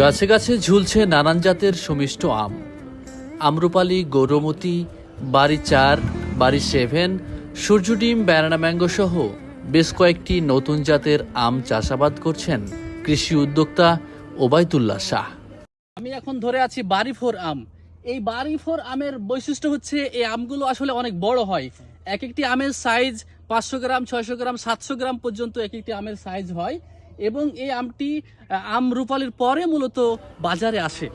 গাছে গাছে ঝুলছে নানান জাতের সুমিষ্ট আম। আম্রপালি, গৌরমতি, বাড়ি চার, বাড়ি সেভেন সূর্যডিম ব্যানানা ম্যাঙ্গো সহ বেশ কয়েকটি নতুন জাতের আম চাষাবাদ করছেন কৃষি উদ্যোক্তা ওবায়দুল্লাহ শাহ। আমি এখন ধরে আছি বাড়ি ফোর আম। এই বাড়ি ফোর আমের বৈশিষ্ট্য হচ্ছে এই আমগুলো আসলে অনেক বড় হয়। এক একটি আমের সাইজ পাঁচশো গ্রাম, ছয়শো গ্রাম, সাতশো গ্রাম পর্যন্ত এক একটি আমের সাইজ হয়। এবং এই আমটি আম রূপালির পরে মূলত বাজারে আসে।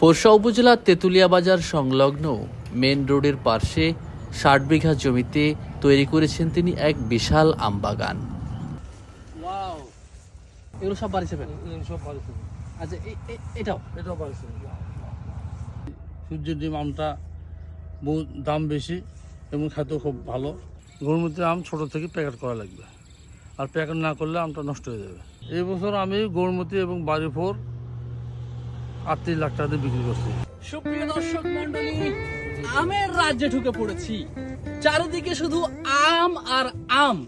পোরশা উপজেলার তেঁতুলিয়া বাজার সংলগ্ন মেন রোডের পার্শ্বে ষাট বিঘা জমিতে তৈরি করেছেন তিনি এক বিশাল আম বাগান। ওয়াও। এগুলো সব বাড়ি সব আচ্ছা এটাও? সূর্যের ডিম আমটা বহু দাম বেশি এবং খেতেও খুব ভালো। গরুমতি আম ছোট থেকে প্যাকেট করা লাগবে। আর প্যাকেট না করলে আমটা নষ্ট হয়ে যাবে। এই বছর আমি গরুমতি এবং বাড়িফোর আটত্রিশ লাখ টাকা দিয়ে বিক্রি করছি। সুপ্রিয় দর্শক মন্ডলী আমের রাজ্যে ঢুকে পড়েছি। চারিদিকে শুধু আম আর আম।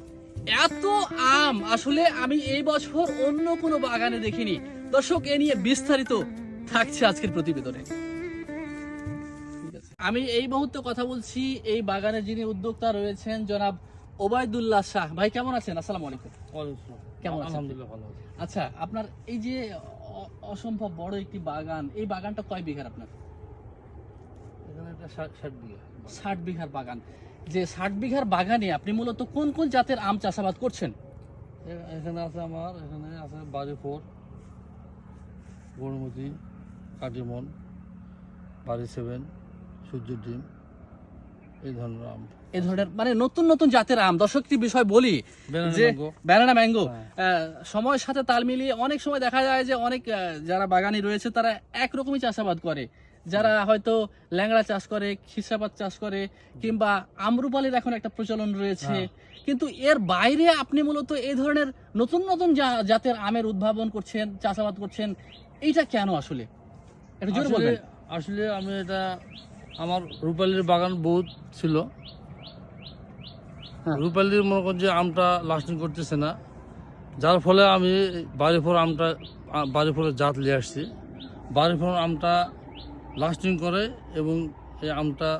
এত আম, আসলে আমি এই বছর অন্য কোনো বাগানে দেখিনি। দর্শক, এ নিয়ে বিস্তারিত থাকছে আজকের প্রতিবেদনে। আমি এই মুহূর্তে কথা বলছি, এই বাগানের যিনি উদ্যোক্তা রয়েছেন জনাব ওবায়দুল্লাহ শাহ। ভাই কেমন আছেন? আসসালামু আলাইকুম। কেমন আছেন? আলহামদুলিল্লাহ ভালো আচ্ছা আপনার এই যে অসম্ভব বড় একটি বাগান এই বাগানটা কয় বিঘার আপনার? এখানে একটা ষাট ষাট বিঘা ষাট বিঘার বাগান। যে ষাট বিঘার বাগানে আপনি মূলত কোন কোন জাতের আম চাষাবাদ করছেন? এখানে আছে আমার এখানে আছে বাড়িফোর গরুমতি কাটিমন বাড়ি সেভেন সূর্যের ডিম। এই ধরনের আম। এই ধরনের মানে নতুন নতুন জাতের আম। দর্শকটি বিষয় বলি যে ব্যানানা ম্যাঙ্গো। সময়ের সাথে তাল মিলিয়ে অনেক সময় দেখা যায় যে অনেক যারা বাগানি রয়েছে তারা একরকমই চাষাবাদ করে। যারা হয়তো ল্যাংড়া চাষ করে খিসাবাদ চাষ করে কিংবা আমরুপালির এখন একটা প্রচলন রয়েছে। হ্যাঁ। কিন্তু এর বাইরে আপনি মূলত এই ধরনের নতুন নতুন জাতের আমের উদ্ভাবন করছেন চাষাবাদ করছেন এইটা কেন আসলে? একটু জোরে বলবেন। আসলে আমি এটা আমার রূপালির বাগান বহুত ছিল। হ্যাঁ। রূপালির মনে করেন যে আমটা লাস্টিং করতেছে না। যার ফলে আমি বাড়িফোর আমটা বাড়িফোরের জাত নিয়ে আসছি। বাড়িফোর আমটা লাস্টিং করে এবং এই আমটা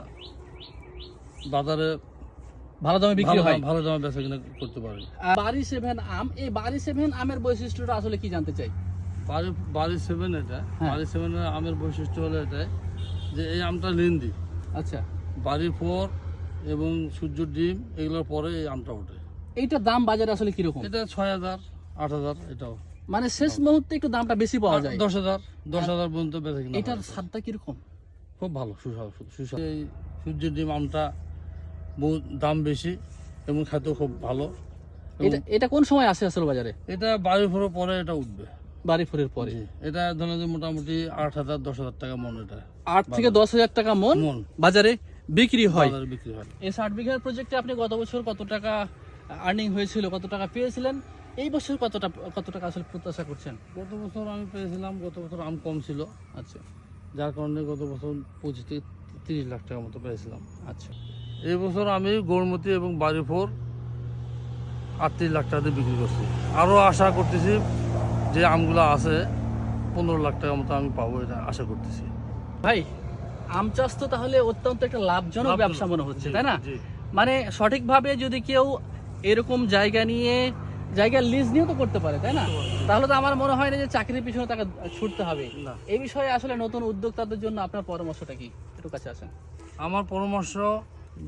বাজারে ভালো দামে বিক্রি হয়। ভালো দামে বেচা কিনা করতে পারি। বাড়ি সেভেন আম এই বাড়ি সেভেন আমের বৈশিষ্ট্যটা আসলে কি জানতে চাই? বাড়ি বাড়ি সেভেন এটা। হ্যাঁ। বাড়ি সেভেনের আমের বৈশিষ্ট্য হলো এটাই যে এই আমটা লিন্দি আচ্ছা। বাড়ির ফোর এবং সূর্য ডিম এগুলোর পরে এই আমটা ওঠে। এইটার দাম বাজারে আসলে কীরকম? এটা ছয় হাজার আট হাজার এটাও। মানে শেষ মুহূর্তে একটু দামটা বেশি পাওয়া যায়। দশ হাজার দশ হাজার পর্যন্ত বেঁচে কিনা এটার স্বাদটা কীরকম? খুব ভালো সুস্বাদু সুস্বাদু। এই সূর্য ডিম আমটা বহু দাম বেশি এবং খেতেও খুব ভালো। এটা এটা কোন সময় আসে আসলে বাজারে? এটা বাড়ির পরে এটা উঠবে। বাড়ি ফুরের পরে? এটা ধরেন যে মোটামুটি আট হাজার দশ হাজার টাকা মন এটা। আট থেকে দশ হাজার টাকা মন মন। বাজারে বিক্রি হয়। বিক্রি হয়। এই ষাট বিঘার প্রজেক্টে আপনি গত বছর কত টাকা আর্নিং হয়েছিল কত টাকা পেয়েছিলেন? এই বছর কতটা কত টাকা আসলে প্রত্যাশা করছেন? গত বছর আমি পেয়েছিলাম গত বছর আম কম ছিল। আচ্ছা। যার কারণে গত বছর পঁচিশ থেকে তিরিশ লাখ টাকার মতো পেয়েছিলাম। আচ্ছা। এই বছর আমি গৌরমতি এবং বাড়িফোর আটত্রিশ লাখ টাকা দিয়ে বিক্রি করছি। আরও আশা করতেছি যে আমগুলো আছে পনেরো লাখ টাকার মতো আমি পাবো এটা আশা করতেছি। ভাই আম চাষ তো তাহলে অত্যন্ত একটা লাভজনক। ব্যবসা মনে হচ্ছে তাই না? মানে সঠিকভাবে যদি কেউ এরকম জায়গা নিয়ে জায়গা লিজ নিয়েও তো করতে পারে তাই না? তাহলে তো আমার মনে হয় না যে চাকরির পিছনে তাকে ছুটতে হবে। এই বিষয়ে আসলে নতুন উদ্যোক্তাদের জন্য আপনার পরামর্শটা কি? একটু কাছে আসেন। আমার পরামর্শ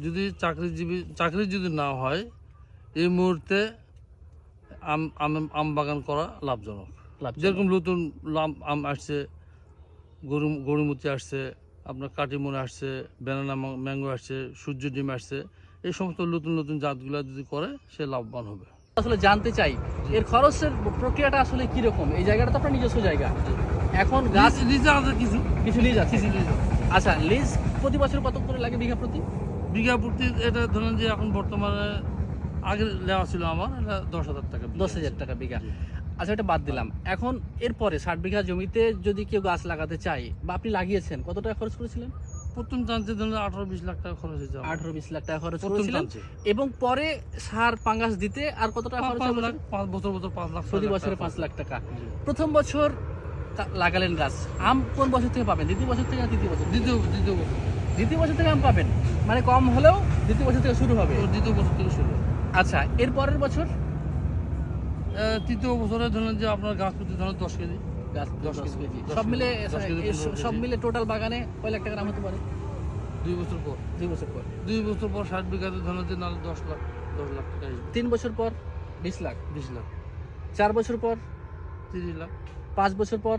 যদি চাকরিজীবী চাকরি যদি না হয় এই মুহূর্তে আম আম আম বাগান করা লাভজনক। যেরকম নতুন লাম- আম আসছে গরু গরুমতি আসছে আপনার কাটিমনে আসছে ব্যানানা ম্যাঙ্গো আসছে সূর্য ডিম আসছে এই সমস্ত নতুন নতুন জাতগুলো যদি করে সে লাভবান হবে। আসলে জানতে চাই এর খরচের প্রক্রিয়াটা আসলে কীরকম? এই জায়গাটা তো আপনার নিজস্ব জায়গা। এখন গাছ লিজ আছে কিছু। কিছু লিজ আছে? কিছু লিজ। আচ্ছা লিজ প্রতি বছর কত করে লাগে বিঘা প্রতি? বিঘা প্রতি এটা ধরেন যে এখন বর্তমানে আগে নেওয়া ছিল আমার এটা দশ হাজার টাকা দশ হাজার টাকা বিঘা। আচ্ছা এটা বাদ দিলাম। এখন এরপরে ষাট বিঘা জমিতে যদি কেউ গাছ লাগাতে চায় বা আপনি লাগিয়েছেন কত টাকা খরচ করেছিলেন? প্রথম চান্সে ধরেন আঠারো বিশ লাখ টাকা খরচ হয়েছে। আঠারো বিশ লাখ টাকা খরচ করেছিলেন এবং পরে সার পাঙ্গাস দিতে আর কত টাকা খরচ হবে লাখ পাঁচ বছর বছর পাঁচ লাখ প্রতি বছরে পাঁচ লাখ টাকা। প্রথম বছর লাগালেন গাছ আম কোন বছর থেকে পাবেন? দ্বিতীয় বছর থেকে তৃতীয় বছর দ্বিতীয় দ্বিতীয় বছর। দ্বিতীয় বছর থেকে আম পাবেন। মানে কম হলেও দ্বিতীয় বছর থেকে শুরু হবে। দ্বিতীয় বছর থেকে শুরু আচ্ছা এর পরের বছর? তৃতীয় বছরে ধরুন যে আপনার গাছ প্রতি ধরুন দশ কেজি। দশ কেজি, সব মিলে সব। মিলে টোটাল বাগানে কয় লাখ টাকার আম হতে পারে? দুই বছর পর। দুই বছর পর। দুই বছর পর ষাট বিঘাতে ধরুন যে নাহলে দশ লাখ দশ লাখ টাকা তিন বছর পর বিশ লাখ। বিশ লাখ। চার বছর পর তিরিশ লাখ। পাঁচ বছর পর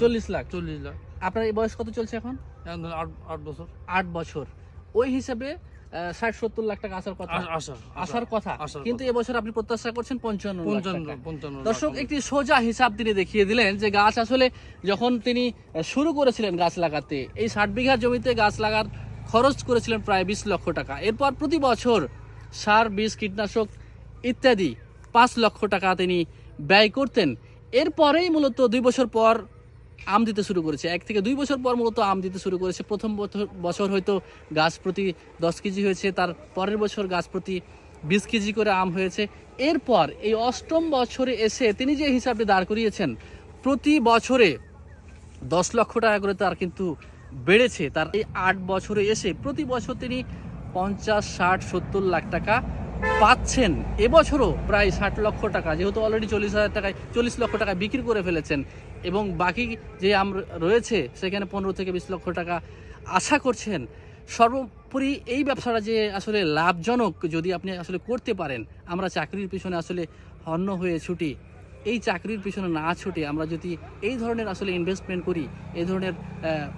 চল্লিশ লাখ। চল্লিশ লাখ। আপনার এই বয়স কত চলছে এখন? আট আট বছর। আট বছর। ওই হিসাবে ষাট সত্তর লাখ টাকা আসার কথা। আসার কথা। কিন্তু এবছর আপনি প্রত্যাশা করছেন পঞ্চান্ন দর্শক একটি সোজা হিসাব তিনি দেখিয়ে দিলেন যে গাছ আসলে যখন তিনি শুরু করেছিলেন গাছ লাগাতে এই ষাট বিঘা জমিতে গাছ লাগার খরচ করেছিলেন প্রায় বিশ লক্ষ টাকা। এরপর প্রতি বছর সার বীজ কীটনাশক ইত্যাদি পাঁচ লক্ষ টাকা তিনি ব্যয় করতেন। এরপরেই মূলত দুই বছর পর আম দিতে শুরু করেছে। এক থেকে দুই বছর পর মূলত আম দিতে শুরু করেছে। প্রথম বছর- হয়তো গাছ প্রতি দশ কেজি হয়েছে, তার পরের বছর গাছ প্রতি বিশ কেজি করে আম হয়েছে। এরপর এই অষ্টম বছরে এসে তিনি যে হিসাবটি দাঁড় করিয়েছেন, প্রতি বছরে দশ লক্ষ টাকা করে তার কিন্তু বেড়েছে। তার এই আট বছরে এসে প্রতি বছর তিনি পঞ্চাশ, ষাট, সত্তর লাখ টাকা পাচ্ছেন। এবছরও প্রায় ষাট লক্ষ টাকা, যেহেতু অলরেডি চল্লিশ হাজার টাকায়, চল্লিশ লক্ষ টাকা বিক্রি করে ফেলেছেন। এবং বাকি যে আম রয়েছে, সেখানে পনেরো থেকে বিশ লক্ষ টাকা আশা করছেন। সর্বোপরি এই ব্যবসাটা যে আসলে লাভজনক, যদি আপনি আসলে করতে পারেন, আমরা চাকরির পিছনে আসলে হন্য হয়ে ছুটি। এই চাকরির পিছনে না ছুটে আমরা যদি এই ধরনের আসলে ইনভেস্টমেন্ট করি, এই ধরনের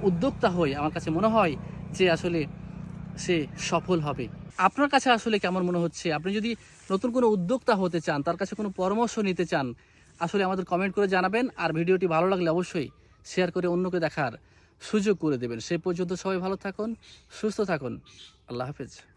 উদ্যোক্তা হই, আমার কাছে মনে হয় যে আসলে সে সফল হবে। আপনার কাছে আসলে কেমন মনে হচ্ছে? আপনি যদি নতুন কোনো উদ্যোক্তা হতে চান, তার কাছে কোনো পরামর্শ নিতে চান, আসলে আমাদের কমেন্ট করে জানাবেন আর ভিডিওটি ভালো লাগলে অবশ্যই শেয়ার করে অন্যকে দেখার সুযোগ করে দেবেন। সে পর্যন্ত সবাই ভালো থাকুন, সুস্থ থাকুন। আল্লাহ হাফেজ।